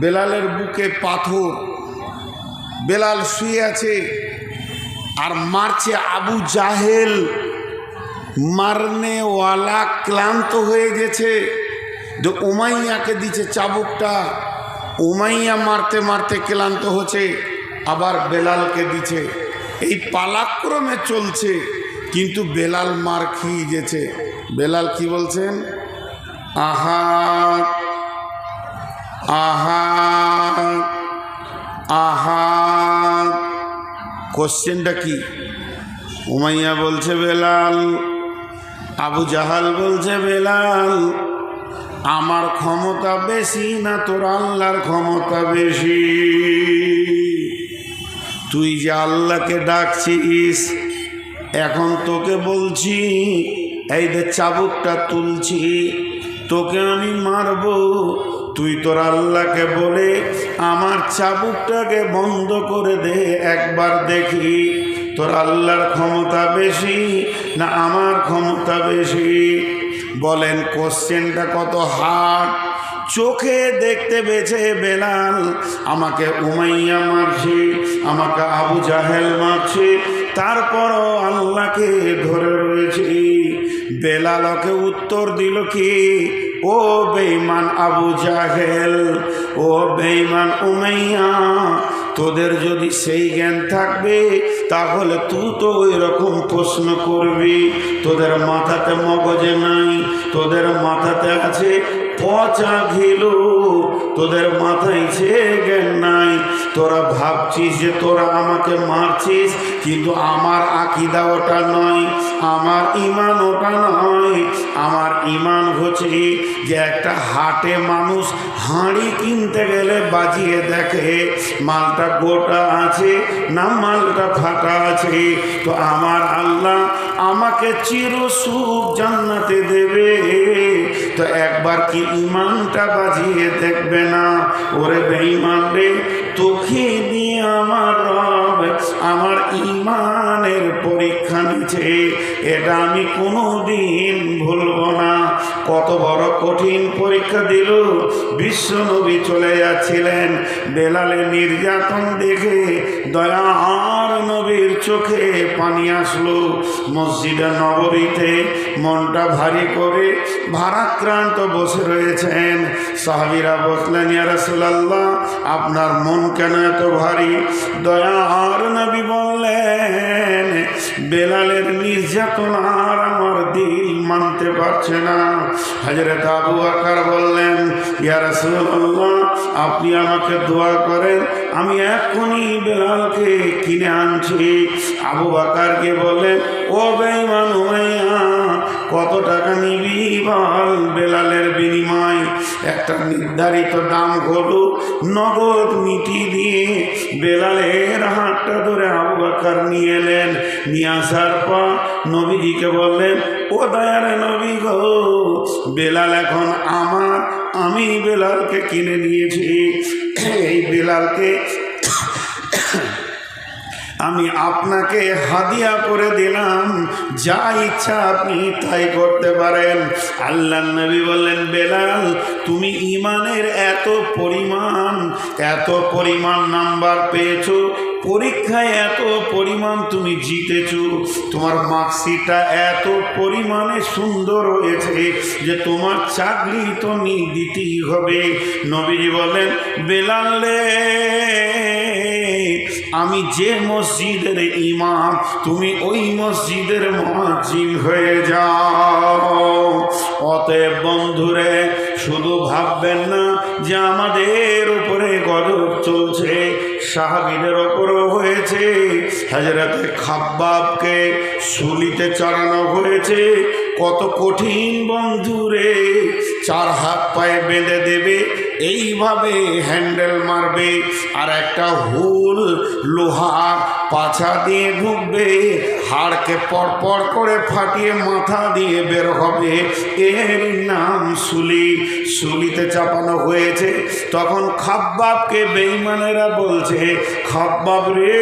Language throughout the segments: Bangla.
বেলালের বুকে পাথর। বেলাল শুয়ে আছে আর মারছে আবু জাহেল। মারনেওয়ালা ক্লান্ত হয়ে গেছে। যে উমাইয়াকে দিচ্ছে চাবুকটা। উমাইয়া মারতে মারতে ক্লান্ত হচ্ছে, আবার বেলালকে দিচ্ছে এই পালাক্রমে চলছে, কিন্তু বেলাল মার খেয়ে গেছে। বেলাল কি বলছেন? আহাত আহাত আহাত কোশ্চেনটা কি? উমাইয়া বলছে, বেলাল। আবু জাহাল বলছে, বেলাল, আমার ক্ষমতা বেশি না তোর আল্লাহর ক্ষমতা বেশি? তুই যে আল্লাহকে ডাকছিস, এখন তোকে বলছি, এই যে চাবুকটা তুলছি, তোকে আমি মারব তুই তোর আল্লাহকে বলে আমার চাবুকটাকে বন্ধ করে দে, একবার দেখি তোর আল্লাহর ক্ষমতা বেশি না আমার ক্ষমতা বেশি? বলেন, কোশ্চেনটা কত হার্ড চোখে দেখতে বেছে বেলাল আমাকে উমাইয়া মারছে, আমাকে আবু জাহেল মারছে, তারপরও আল্লাহকে ধরে রয়েছি। বেলালকে উত্তর দিল কি? ও বেইমান আবু জাহেল, ও বেইমান উমাইয়া, তোদের যদি সেই জ্ঞান থাকবে, তাহলে তুই তো ওই রকম প্রশ্ন করবি। তোদের মাথাতে মগজে নাই, তোদের মাথাতে আছে পচা ঘিলু, তোদের মাথায় সে জ্ঞান নাই। তোরা ভাবছিস যে তোরা আমাকে মারছিস, কিন্তু আমার আকিদা ওটা নয়, আমার ইমান ওটা নয়। আমার ইমান হচ্ছে যে একটা হাটে মানুষ হাঁড়ি কিনতে গেলে বাজিয়ে দেখে, মালটা গোটা আছে না মালটা ফাটা আছে। তো আমার আল্লাহ আমাকে চির সুখ জান্নাতে দেবে। তো একবার কি ইমানটা বাজিয়ে দেখবে না। ওরে বেঈমান রে, তোকে দিয়ে আমার রব, আমার ইমানের পরীক্ষা নিচ্ছে। এটা আমি কোনো দিন ভুলবো না। কত বড় কঠিন পরীক্ষা দিল। বিশ্ব নবী চলে যাচ্ছিলেন। বেলালে নির্যাতন দেখে দয়া আর নবীর চোখে পানি আসলো। মসজিদে নগরীতে মনটা ভারী করে ভারাক্রান্ত বসে রয়েছেন। সাহাবিরা বসলেন ইয়া রাসূলুল্লাহ, আপনার মন কেন এত ভারী? দয়া আর নবী বললেন, বেলালের নির্যাতন আর আমার দিল মানতে পারছে না। হজরত আবু আকার বললেন, ইয়া রাসূলুল্লাহ, আপনি আমাকে দোয়া করেন, আমি এখনই বেলালকে কিনে আনছি। আবু আকারকে বললেন, ও কত টাকা নিবি বল বেলালের বিনিময়? একটা নির্ধারিত দাম হলো নগদ মিটি দিয়ে বেলালের হাতটা ধরে আবু নিয়ে এলেন। নিয়ে আসার পর নবীজিকে বললেন, ও দয়ারে নবী গো, বেলাল এখন আমার, আমি বেলালকে কিনে নিয়েছি। এই বেলালকে আমি আপনাকে হাদিয়া করে দিলাম। যা ইচ্ছা আপনি তাই করতে পারেন। আল্লাহ নবী বললেন, বেলাল, তুমি ইমানের এত পরিমাণ এত পরিমাণ নাম্বার পেয়েছ পরীক্ষায় এত পরিমাণ তুমি জিতেছ, তোমার মার্কশিটটা এত পরিমাণে সুন্দর হয়েছে যে তোমার চাকরি তো দিতেই হবে। নবীজি বলেন বেলালে আমি যে মসজিদের ইমাম, তুমি ওই মসজিদের মহাজিম হয়ে যাও। অতএব বন্ধুরে, শুধু ভাববেন না যে আমাদের উপরে গজব চলছে, সাহাবিদের ওপরও হয়েছে হাজরাতে খাব্বাবকে শুলিতে চড়ানো হয়েছে। কত কঠিন বন্ধুরে, চার হাত পায়ে বেঁধে দেবে, এইভাবে হ্যান্ডেল মারবে, আর একটা হুল লোহার পাছা দিয়ে ঢুকবে হাড়কে পরপর করে ফাটিয়ে মাথা দিয়ে বের হবে। এর নাম সুলি। সুলিতে চাপানো হয়েছে। তখন খাব্বাবকে বেইমানেরা বলছে, খাব্বাব রে,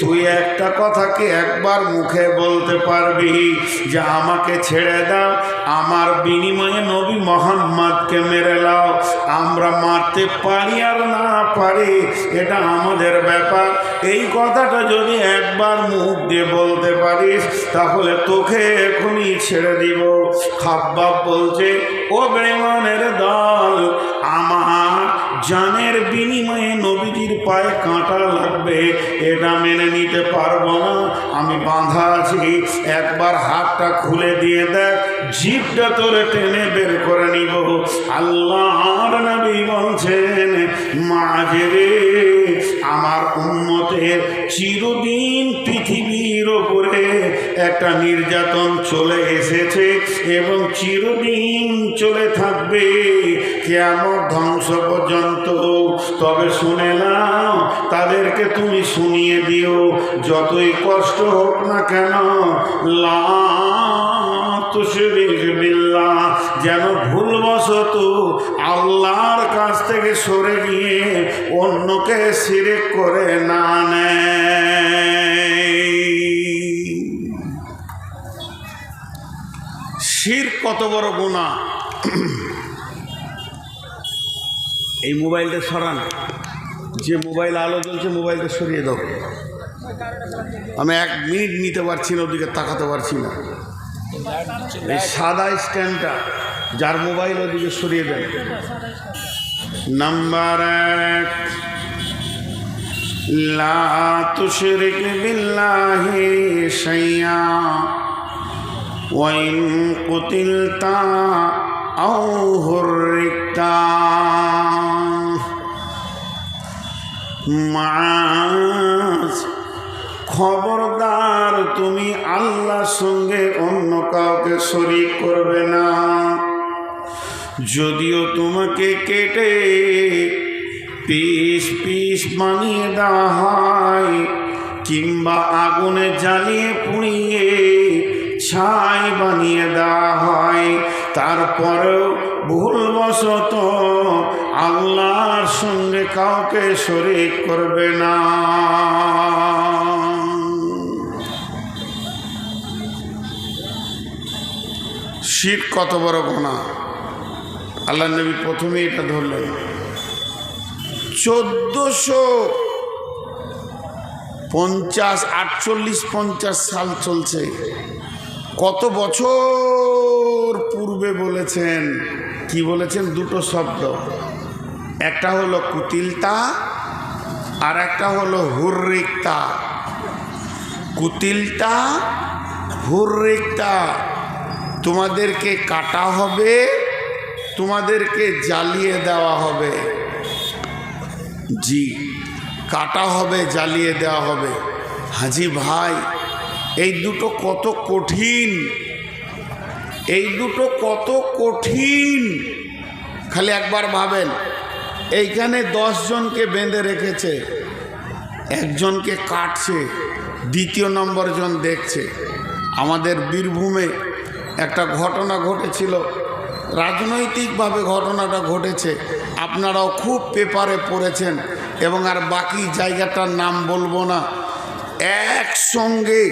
তুই একটা কথাকে একবার মুখে বলতে পারবি যে আমাকে ছেড়ে দাও। আমার বিনিময়ে নবী মোহাম্মদকে মেরে লাও আমরা মারতে পারি আর না পারি, এটা আমাদের ব্যাপার। এই কথাটা যদি একবার মুখ দিয়ে বলতে পারিস, তাহলে তোকে এখনই ছেড়ে দিব। খাব্বাব বলছে, ও বেমানের দল, আমার জানের বিনিময়ে নবীজির পায়ে কাঁটা লাগবে, এটা মেনে নিতে পারব না। আমি বাঁধা আছি, একবার হাতটা খুলে দিয়ে দেখ জিপটা তোরে টেনে বের করে নিব। আল্লাহর নবী বলছেন মাঝে রে আমার উন্মতের চিরদিন পৃথিবীর ওপরে একটা নির্যাতন চলে এসেছে এবং চিরদিন চলে থাকবে। কেমন ধ্বংস পর্যন্ত। তবে শুনে নাও, তাদেরকে তুমি শুনিয়ে দিও, যতই কষ্ট হোক না কেন। লা বিল্লাহ, যেন ভুলবশত আল্লাহর কাছ থেকে সরে গিয়ে অন্যকে সিরেক করে না নেয়। শির কত বড় গুণা এই মোবাইলটা সরান। যে মোবাইল আলো জ্বলছে মোবাইলটা সরিয়ে দাও। আমি এক মিনিট নিতে পারছি না, ওদিকে তাকাতে পারছি না। এই সাদা স্ট্যান্ডটা যার মোবাইল ওদিকে সরিয়ে দেন নাম্বার এক লা তুশরিক বিল্লাহি শাইয়া وإن قتلت أو هركت মাছ খবরদার তুমি আল্লাহর সঙ্গে অন্য কাউকে শরিক করবে না যদিও তোমাকে কেটে পিস পিস বানিয়ে দেওয়া কিংবা আগুনে জ্বালিয়ে পুড়িয়ে ছাই বানিয়ে দেওয়া হয়, তারপরেও ভুলবশত আল্লাহর সঙ্গে কাউকে শরিক করবে না। শীত কত বড় গোনা আল্লাহ নবী প্রথমে এটা ধরলেন। চোদ্দশো পঞ্চাশ, আটচল্লিশ, পঞ্চাশ সাল চলছে। কত বছর পূর্বে বলেছেন? কি বলেছেন? দুটো শব্দ। একটা হলো কুতিলতা, আর একটা হলো হুর্রিকতা। কুতিলতা, হুর্রিকতা, তোমাদেরকে কাটা হবে তোমাদেরকে জ্বালিয়ে দেওয়া হবে। জি, কাটা হবে, জ্বালিয়ে দেওয়া হবে। হাজি ভাই, এই দুটো কত কঠিন। এই দুটো কত কঠিন। খালি একবার ভাবেন, এইখানে জনকে বেঁধে রেখেছে, একজনকে কাটছে, দ্বিতীয় নম্বর জন দেখছে। আমাদের বীরভূমে একটা ঘটনা ঘটেছিল। রাজনৈতিকভাবে ঘটনাটা ঘটেছে। আপনারাও খুব পেপারে পড়েছেন এবং আর বাকি জায়গাটার নাম বলব না। একসঙ্গে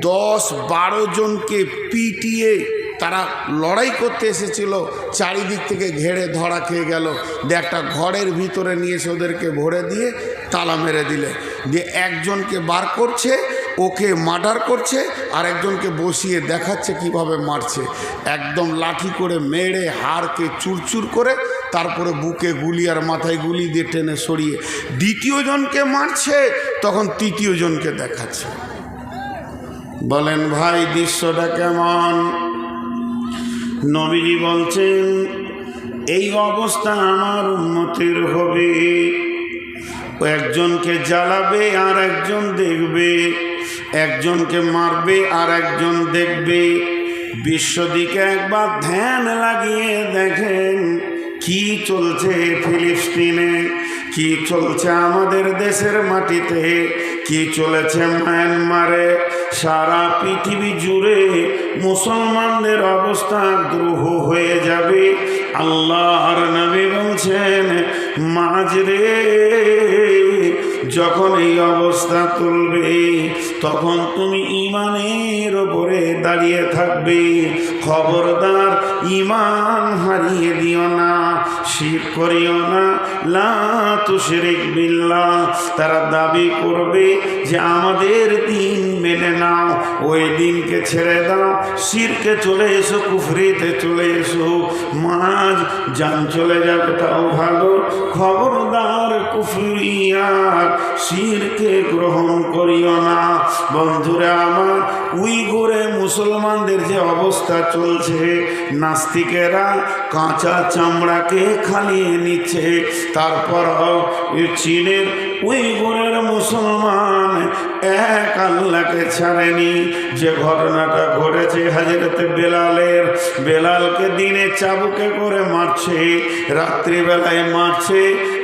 দশ বারো জনকে পিটিয়ে তারা লড়াই করতে এসেছিল, চারিদিক থেকে ঘেরে ধরা খেয়ে গেল। দিয়ে একটা ঘরের ভিতরে নিয়ে এসে ওদেরকে ভরে দিয়ে তালা মেরে দিলে। দিয়ে একজনকে বার করছে ওকে মার্ডার করছে, আর একজনকে বসিয়ে দেখাচ্ছে কীভাবে মারছে। একদম লাঠি করে মেরে, হাড়কে চুরচুর করে, তারপরে বুকে গুলি আর মাথায় গুলি দিয়ে টেনে সরিয়ে দ্বিতীয় জনকে মারছে, তখন তৃতীয় জনকে দেখাচ্ছে। বলেন ভাই, দৃশ্যটা কেমন? নবীজি বলছেন, এই অবস্থা আমার উন্নতির হবে। একজনকে জ্বালাবে আর একজন দেখবে। একজনকে মারবে আর একজন দেখবে। বিশ্ব দিকে একবার ধ্যান লাগিয়ে দেখেন, কি চলছে ফিলিস্তিনে, কি চলছে আমাদের দেশের মাটিতে, কি চলেছে মায়ানমারে। সারা পৃথিবী জুড়ে মুসলমানদের অবস্থা দ্রুহ হয়ে যাবে। আল্লাহর নবী বলছেন মাঝরে যখন এই অবস্থা তুলবে, তখন তুমি ইমানের ওপরে দাঁড়িয়ে থাকবে। খবরদার ইমান হারিয়ে দিও না। শির করিও না। লা তুশরিক বিল্লাহ, তারা দাবি করবে যে আমাদের দিন মেনে নাও, ওই দিনকে ছেড়ে দাও। শিরকে চলে এসো, কুফরিতে চলে এসো। মাঝ যান চলে যাবে, তাও ভালো। খবরদার কুফরিয়ার শিরকে গ্রহণ করিও না। বন্ধুরা আমার উইগুরে মুসলমানদের যে অবস্থা চলছে, নাস্তিকেরা কাঁচা চামড়াকে খালিয়ে নিচ্ছে। তারপর চীনের উইগুরের মুসলমান এক আল্লাহকে ছাড়েনি। যে ঘটনাটা ঘটেছে হাজরতে বেলালের, বেলালকে দিনে চাবুকে করে মারছে, রাত্রিবেলায় মারছে,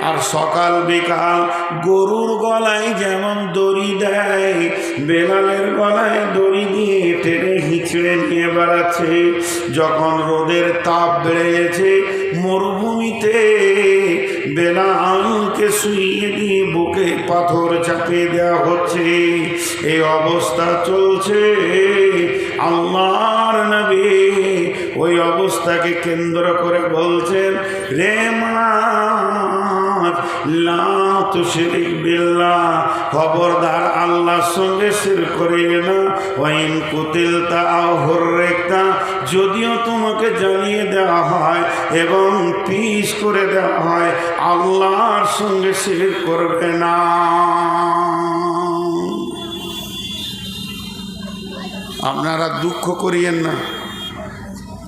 আর সকাল বিকাল গরুর গলায় যেমন দড়ি দেয়, বেলালের গলায় দড়ি দিয়ে টেনে হিঁচড়ে নিয়ে বেড়াচ্ছে। যখন রোদের তাপ বেড়ে গেছে মরুভূমিতে বেলালকে শুইয়ে দিয়ে বুকে পাথর চাপিয়ে দেওয়া হচ্ছে। এই অবস্থা চলছে। আল্লাহর নবী ওই অবস্থাকে কেন্দ্র করে বলছেন, রে বিল্লাহ, খবরদার আল্লাহর সঙ্গে শির করিবে না। ওয়াইন কুতিলতা আও যদিও তোমাকে জানিয়ে দেওয়া হয় এবং পিস করে দেওয়া হয়, আল্লাহর সঙ্গে শির করবে না। আপনারা দুঃখ করিয়েন না।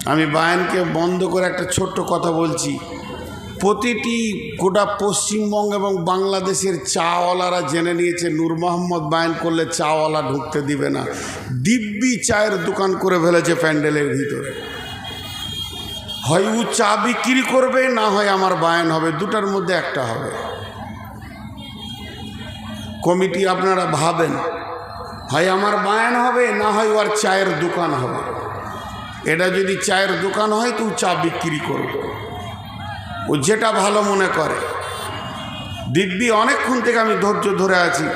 আমি বায়ানকে বন্ধ করে একটা ছোট্ট কথা বলছি। প্রতিটি গোটা পশ্চিমবঙ্গ এবং বাংলাদেশের চাওয়ালারা জেনে নিয়েছে, নূর মোহাম্মদ বায়ান করলে চাওয়ালা ঢুকতে দিবে না। দিব্যি চায়ের দোকান করে ফেলেছে প্যান্ডেলের ভিতরে। হয় ও চা বিক্রি করবে, না হয় আমার বায়ান হবে, দুটার মধ্যে একটা হবে। কমিটি আপনারা ভাবেন, হয় আমার বায়ান হবে, না হয় ওর চায়ের দোকান হবে। এটা যদি চায়ের দোকান হয়, তো চা বিক্রি করবে। ও যেটা ভালো মনে করে। দিব্যি অনেকক্ষণ থেকে আমি ধৈর্য ধরে আছি।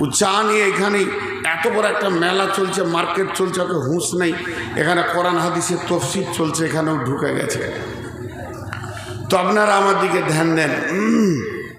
ও চা নিয়ে এখানেই এত বড় একটা মেলা চলছে, মার্কেট চলছে, ওকে হুঁশ নেই। এখানে কোরআন, হাদিসের তফসিদ চলছে, এখানেও ঢুকে গেছে। তো আপনারা আমার দিকে ধ্যান দেন।